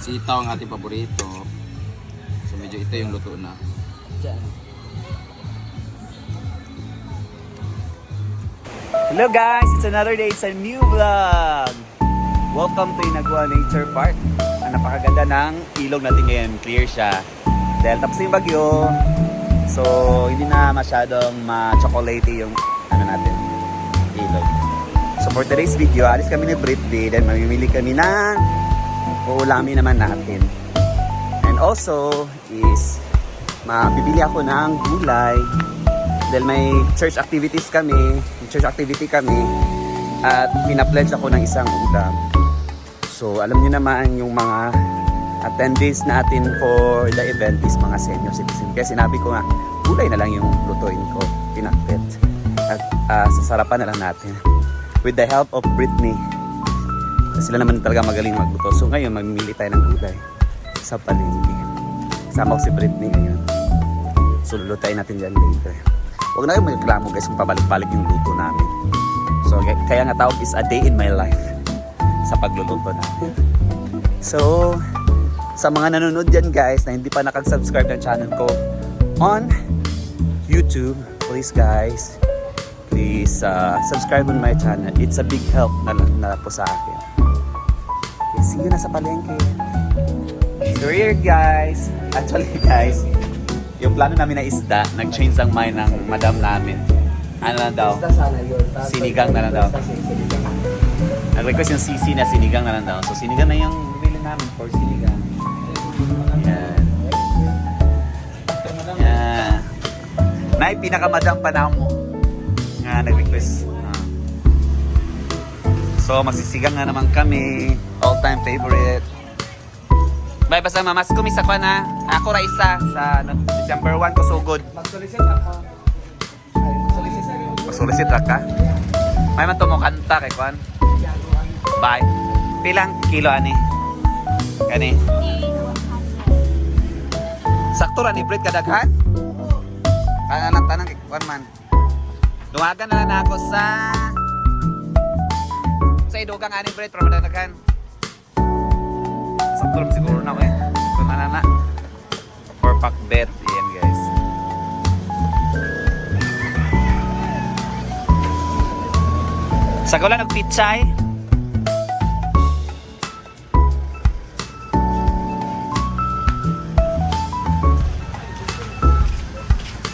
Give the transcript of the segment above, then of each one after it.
Sitaw ang ating paborito. So medyo ito yung luto na. Hello guys, it's another day, it's a new vlog. Welcome to Inagua Nature Park. Ang napakaganda ng ilog natin ngayon, clear siya. Dahil tapos yung bagyo, so hindi na masyadong ma-chocolatey yung ano natin, ilog. So for today's video, alis kami ni Britney, then mamimili kami ng uulamin naman natin. And also is mabibili ako ng gulay dahil may church activities kami, church activity kami at pinapledge ako ng isang ulam. So alam niyo naman yung mga attendees natin for the event is mga senior citizen. Kaya sinabi ko nga, gulay na lang yung lutuin ko, pinakpet. At ah, sasarapan na lang natin. With the help of Britney. Sila naman talaga magaling magluto. So ngayon, mamimili tayo ng gulay sa palengke. Sama ko si Britney ngayon. So lulutain natin yan later. Huwag na kayong magreklamo guys kung pabalik-balik yung luto namin. So kaya- nga tawag is a day in my life sa pagluluto namin. So, sa mga nanonood dyan guys na hindi pa nakag-subscribe ng channel ko on YouTube, please guys, please uh, subscribe on my channel. It's a big help na, na po sa akin. Okay, see you na sa palengke. So here guys, actually guys, yung plano namin na isda, nag-change ang mind ng madam namin. Ano na daw? Sinigang na lang daw. Nag-request yung CC na sinigang na lang daw. So sinigang na yung bili namin for sinigang. Yan. Yan. Nay, pinakamadam pa na mo. Nga nag-request. So magsisigang nga naman kami. All-time favorite. Bye, basta mamas kumi sa na. Ako ra isa sa ano, December 1 ko sugod. Mag-solicit ako. Ay, solicit sa iyo. Masulisit ra ka. May man mo kanta kay Kwan. Bye. Pilang kilo ani? Kani? Sakto ra ni Brit kadaghan? Kana lang tanang kay Kwan man. Dumagan na lang na ako sa sa idugang ani Brit para madaghan. Sakto lang siguro na ko eh. Ito na na na. For pack bet. Yan guys. Sa kaulan ng pitsay.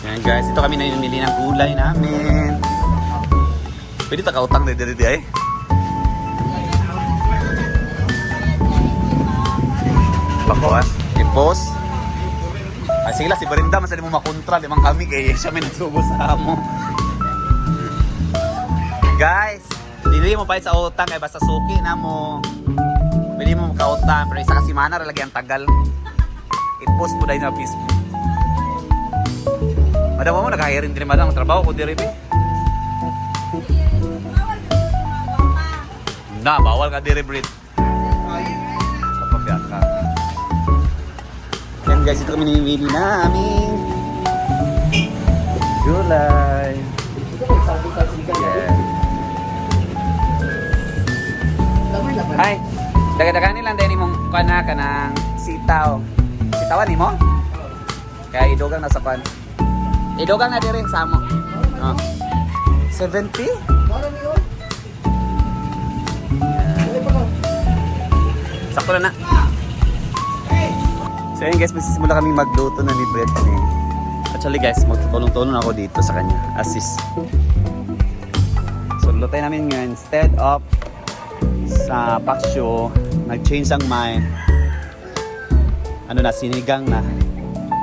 Yan guys, ito kami namimili ng gulay namin. Pwede takautang na dito ay. Bakuas. Ipos. Ay sila si Barinda masali mo makontra limang kami kay siya may nagsubo sa amo. Guys, dili mo pa sa utang kay basta suki na mo. Pwede mo makautang pero isa kasi mana ra lagi ang tagal. I-post mo dahil na Facebook. Madam mo nakahirin din madam trabaho ko diri be. Na, bawal ka diri Brit. Guys, ito kami namimili namin. Gulay. Yeah. Ay, daga-daga nilang dahil mong kana ka ng sitaw. Sitawan ni mo? Kaya idogang nasa pan. Idogang na diri sa mo. Oh. 70? Mara niyo. Dali pa ko. Sakto na na. So yun guys, magsisimula kami magluto na ni Britney. Actually guys, magtutulong-tulong ako dito sa kanya. Assist. So lutay namin ngayon, instead of sa paksyo, nag-change ang mind. Ano na, sinigang na.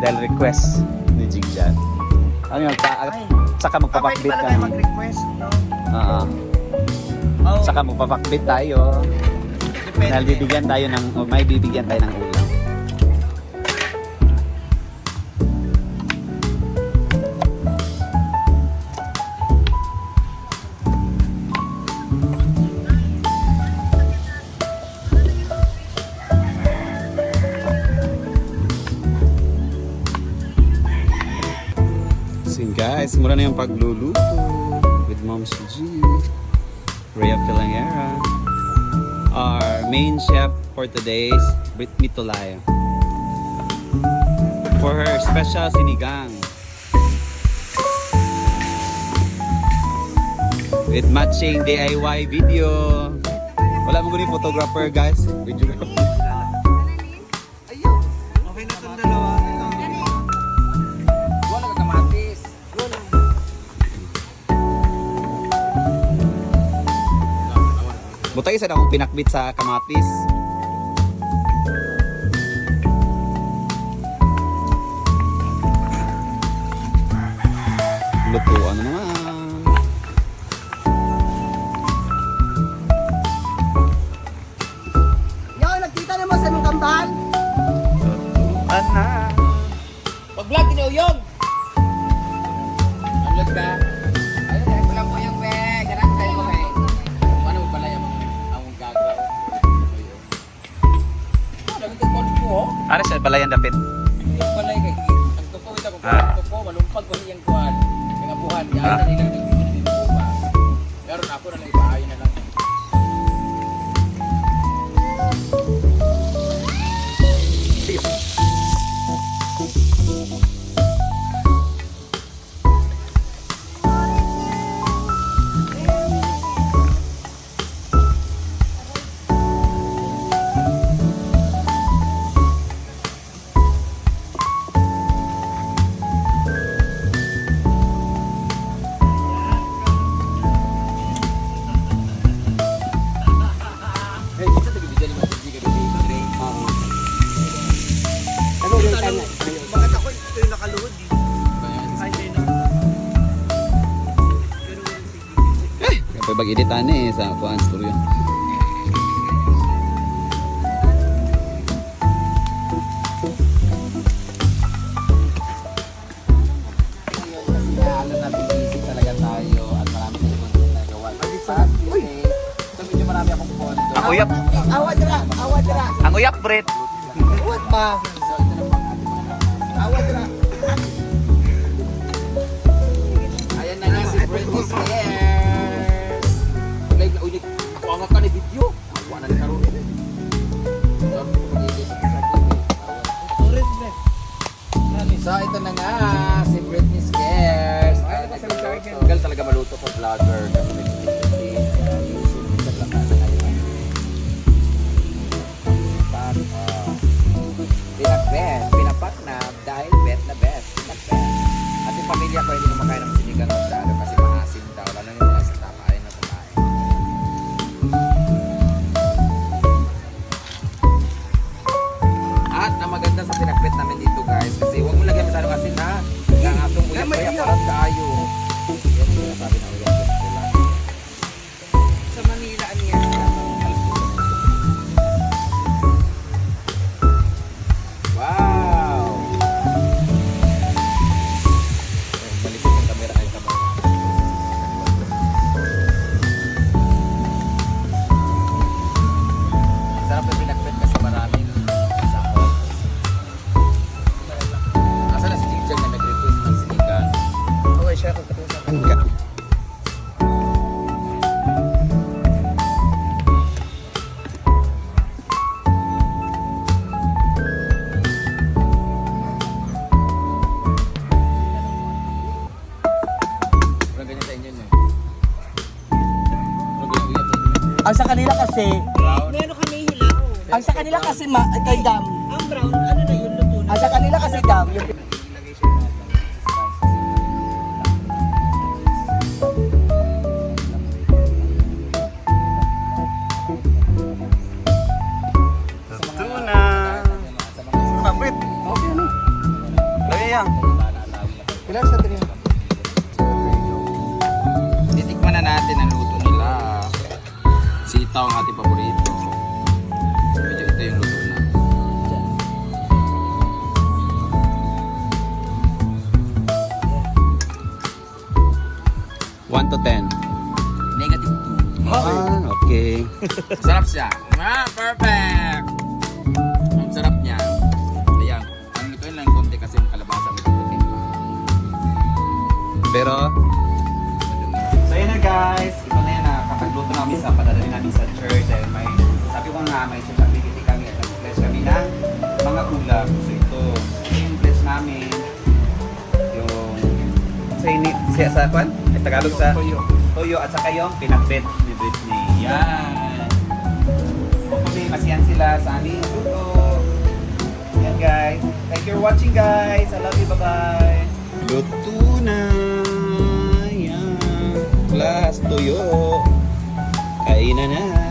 Dahil request ni Jigjan. Ano yun, ka, saka magpapakbit pala ka. tayo mag-request, no? Oo. Oh, Saka magpapakbit tayo. Dahil bibigyan tayo ng, o may bibigyan tayo ng mura na yung pagluluto with Mom G. Rhea Filangera. Our main chef for today's Britney Tolay. For her special sinigang. With matching DIY video. Wala mo guni photographer guys. Videographer. Butay na akong pinakbit sa kamatis. Lutuan na Ano siya pala yan dapit? Yung pala yung ang tuko ito Ah. ang tuko malumpag ko niyang kuan. Mga buhan, Ah. Sa Tuesday, so medyo marami akong pondo. Ang uyap. Awa dira, awa dira. Ang uyap, Brit. Uwat pa. So, ito na nga, si Britney. Ay, Tagal talaga maluto sa vlogger. Ang sa kanila kasi. Meron kami hilaw. ang sa kanila kasi ma, kay Dam. Ang brown, ano na yun, luto na. Ang sa kanila kasi Dam, yung to ten. Negative 2. Ah, okay. Sarap siya. Ah, perfect! Ang sarap niya. Ayan. Ano ko yun lang konti kasi yung kalabasa may puti pa. Pero, so yun na guys. Ito na yan na kapag luto namin sa padadali namin sa church. Dahil may, sabi ko nga, may church activity kami at nag-bless kami ng mga ulam. So ito, sa ini siya sa kwan? Ay, Tagalog sa Toyo. toyo at saka yung pinakbet ni Britney. Yan. Hopefully, masiyan sila sa aming luto. Yan guys. Thank you for watching guys. I love you. Bye-bye. Luto na. Yan. Plus toyo. Kainan na.